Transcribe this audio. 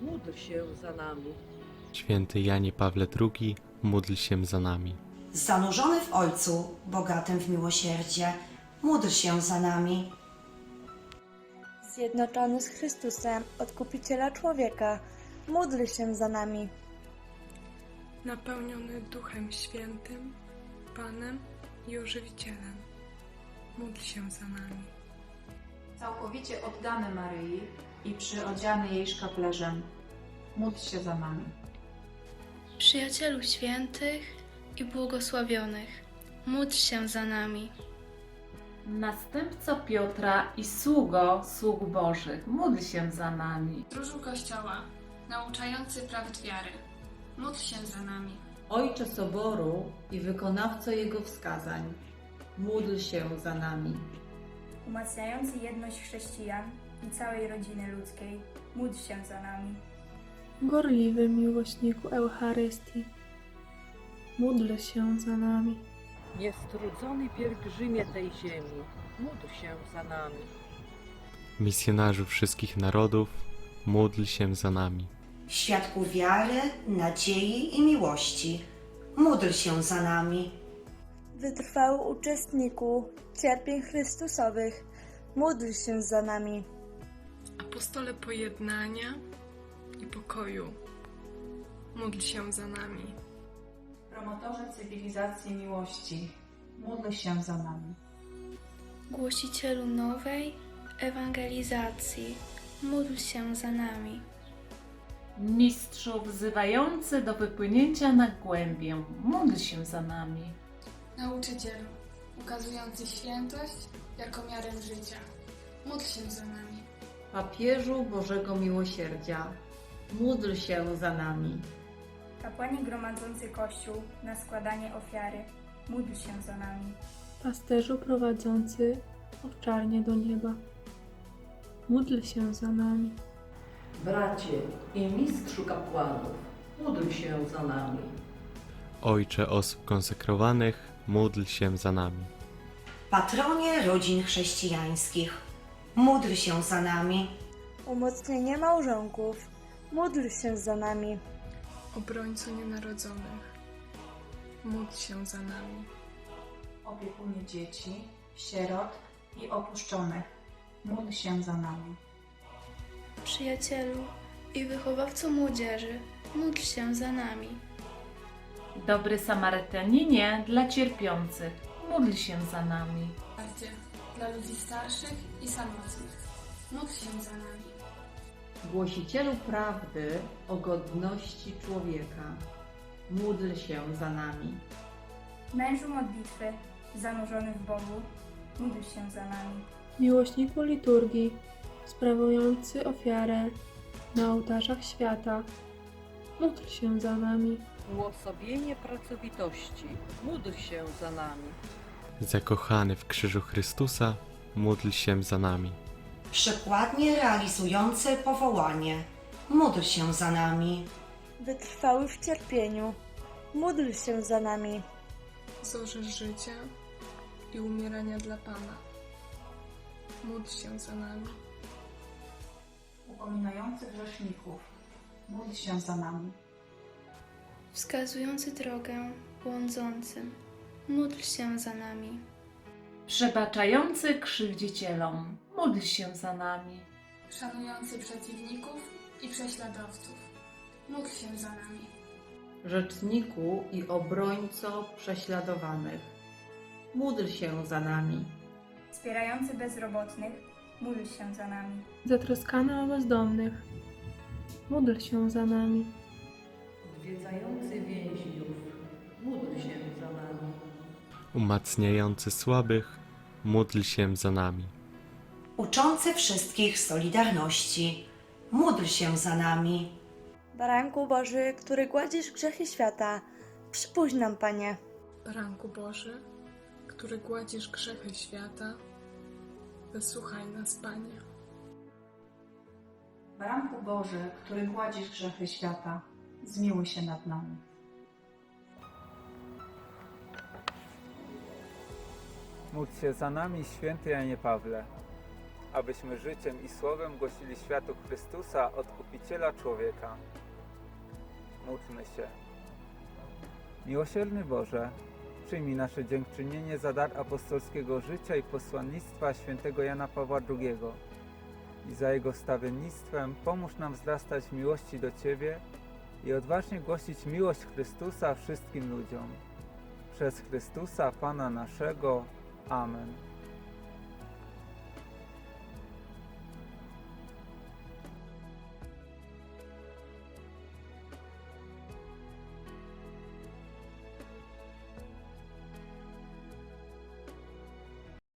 módl się za nami. Święty Janie Pawle II, módl się za nami. Zanurzony w Ojcu, bogatym w miłosierdzie, módl się za nami. Zjednoczony z Chrystusem, Odkupiciela człowieka, módl się za nami. napełniony Duchem Świętym, Panem i Ożywicielem. Módl się za nami. Całkowicie oddany Maryi i przyodziany jej szkaplerzem, módl się za nami. Przyjacielu świętych i błogosławionych, módl się za nami. Następco Piotra i sługo sług Bożych, módl się za nami. Stróżu Kościoła, nauczający prawd wiary, módl się za nami. Ojcze Soboru i wykonawco jego wskazań, módl się za nami. Umacniający jedność chrześcijan i całej rodziny ludzkiej, módl się za nami. Gorliwy miłośniku Eucharystii, módl się za nami. Niestrudzony pielgrzymie tej ziemi, módl się za nami. Misjonarzu wszystkich narodów, módl się za nami. Świadku wiary, nadziei i miłości, módl się za nami. Wytrwały uczestniku cierpień Chrystusowych, módl się za nami. Apostole pojednania i pokoju, módl się za nami. Promotorze cywilizacji miłości, módl się za nami. Głosicielu nowej ewangelizacji, módl się za nami. Mistrzu wzywający do wypłynięcia na głębię, módl się za nami. Nauczycielu, ukazujący świętość jako miarę życia, módl się za nami. Papieżu Bożego Miłosierdzia, módl się za nami. Kapłani gromadzący Kościół na składanie ofiary, módl się za nami. Pasterzu prowadzący owczarnię do nieba, módl się za nami. Bracie i mistrzu kapłanów, módl się za nami. Ojcze osób konsekrowanych, módl się za nami. Patronie rodzin chrześcijańskich, módl się za nami. Umocnienie małżonków, módl się za nami. Obrońco nienarodzonych, módl się za nami. Opiekunie dzieci, sierot i opuszczonych, módl się za nami. Przyjacielu i wychowawco młodzieży, módl się za nami. Dobry Samarytaninie dla cierpiących, módl się za nami. Dla ludzi starszych i samotnych, módl się za nami. Głosicielu prawdy o godności człowieka, módl się za nami. Mężu modlitwy, zanurzony w Bogu, módl się za nami. Miłośniku liturgii, sprawujący ofiarę na ołtarzach świata, módl się za nami. Uosobienie pracowitości, módl się za nami. Zakochany w krzyżu Chrystusa, módl się za nami. Przykładnie realizujący powołanie, módl się za nami. Wytrwały w cierpieniu, módl się za nami. Zorze życia i umierania dla Pana, módl się za nami. Upominający grzeszników, módl się za nami. Wskazujący drogę błądzącym, módl się za nami. Przebaczający krzywdzicielom, módl się za nami. Szanujący przeciwników i prześladowców, módl się za nami. Rzeczniku i obrońco prześladowanych, módl się za nami. Wspierający bezrobotnych, módl się za nami. Zatroskany o bezdomnych, módl się za nami. Odwiedzający więźniów, módl się za nami. Umacniający słabych, módl się za nami. Uczący wszystkich solidarności, módl się za nami. Baranku Boży, który gładzisz grzechy świata, przypuść nam, Panie. Baranku Boży, który gładzisz grzechy świata, wysłuchaj nas, Panie. Baranku Boży, który gładzisz grzechy świata, zmiłuj się nad nami. Módl się za nami, święty Janie Pawle, abyśmy życiem i słowem głosili światu Chrystusa, Odkupiciela człowieka. Módlmy się. Miłosierny Boże, przyjmij nasze dziękczynienie za dar apostolskiego życia i posłannictwa świętego Jana Pawła II i za jego stawiennictwem pomóż nam wzrastać w miłości do Ciebie i odważnie głosić miłość Chrystusa wszystkim ludziom. Przez Chrystusa, Pana naszego. Amen.